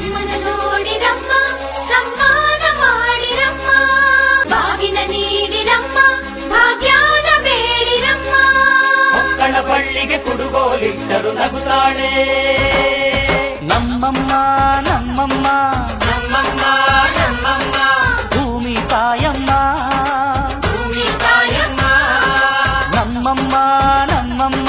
ಅಮ್ಮನ ನೋಡಿರಮ್ಮ ಸಮ್ಮಾನ ಮಾಡಿರಮ್ಮ ಬಾಗಿನ ನೀಡಿರಮ್ಮ ಭಾಗ್ಯಾನ ಬೇಡಿರಮ್ಮ ಮಕ್ಕಳ ಬಳ್ಳಿಗೆ ಕುಡುಗೋಲಿಟ್ಟರು ನಗುತ್ತಾಳೆ ನಮ್ಮಮ್ಮ ನಮ್ಮಮ್ಮ ನಮ್ಮಮ್ಮ ನಮ್ಮಮ್ಮ ಭೂಮಿ ತಾಯಮ್ಮ ಭೂಮಿ ತಾಯಮ್ಮ ನಮ್ಮಮ್ಮ ನಮ್ಮಮ್ಮ ನಮ್ಮಮ್ಮ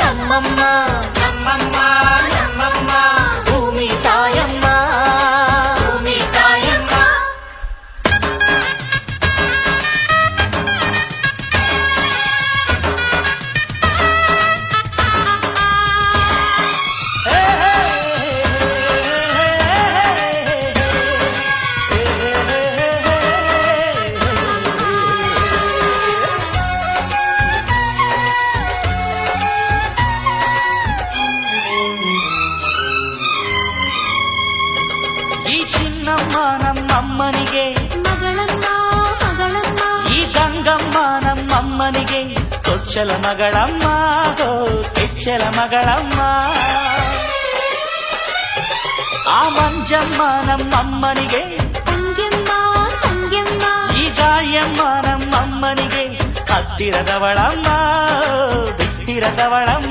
నమ్మమ్మ ನಮ್ಮಮ್ಮನಿಗೆ ಮಗಳಮ್ಮ ಮಗಳಮ್ಮ ಈ ಗಂಗಮ್ಮ ನಮ್ಮಮ್ಮನಿಗೆ ಚೊಚ್ಚಲ ಮಗಳಮ್ಮ ಹೋ ಕೆಚ್ಚಲ ಮಗಳಮ್ಮ ಆ ಮಂಜಮ್ಮ ನಮ್ಮಮ್ಮನಿಗೆ ತಂಗೆಮ್ಮ ತಂಗೆಮ್ಮ ಈ ಗಾಯಮ್ಮ ನಮ್ಮಮ್ಮನಿಗೆ ಹತ್ತಿರದವಳಮ್ಮ ಬಿಟ್ಟಿರದವಳಮ್ಮ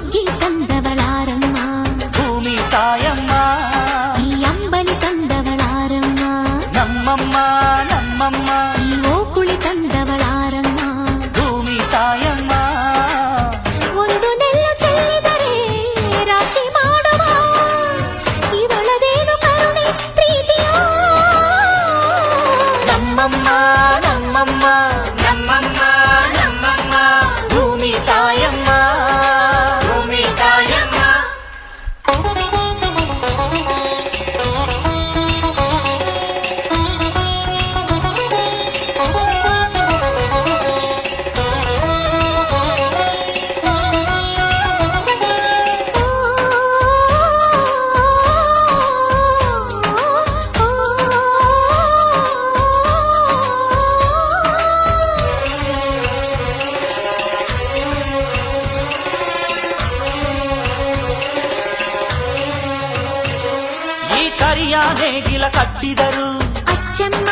ಈ ಕರಿಯ ನೇಗಿಲ ಕಟ್ಟಿದರು ಅಚ್ಚಮ್ಮ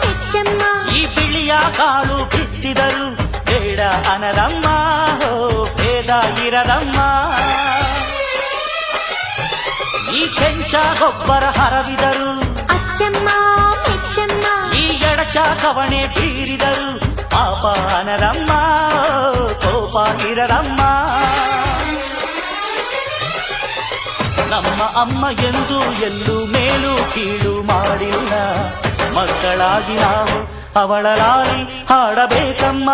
ಮೆಚ್ಚಮ್ಮ ಈ ಬಿಳಿಯ ಕಾಳು ಬಿತ್ತಿದರು ಬೇಡ ಅನರಮ್ಮ ಹೋ ಭೇದ ಇರದಮ್ಮ ಈ ಕೆಂಚ ಗೊಬ್ಬರ ಹರವಿದರು ಅಚ್ಚಮ್ಮ ಮೆಚ್ಚಮ್ಮ ಈ ಎಡಚ ಕವಣೆ ಬೀರಿದರು ಪಾಪ ಅನರಮ್ಮ ಕೋಪ ಇರದಮ್ಮ ನಮ್ಮ ಅಮ್ಮ ಎಂದು ಎಲ್ಲೂ ಮೇಲು ಕೀಳು ಮಾಡಿಲ್ಲ. ಮಕ್ಕಳಾಗಿ ನಾವು ಅವಳ ಲಾಲಿ ಹಾಡಬೇಕಮ್ಮ.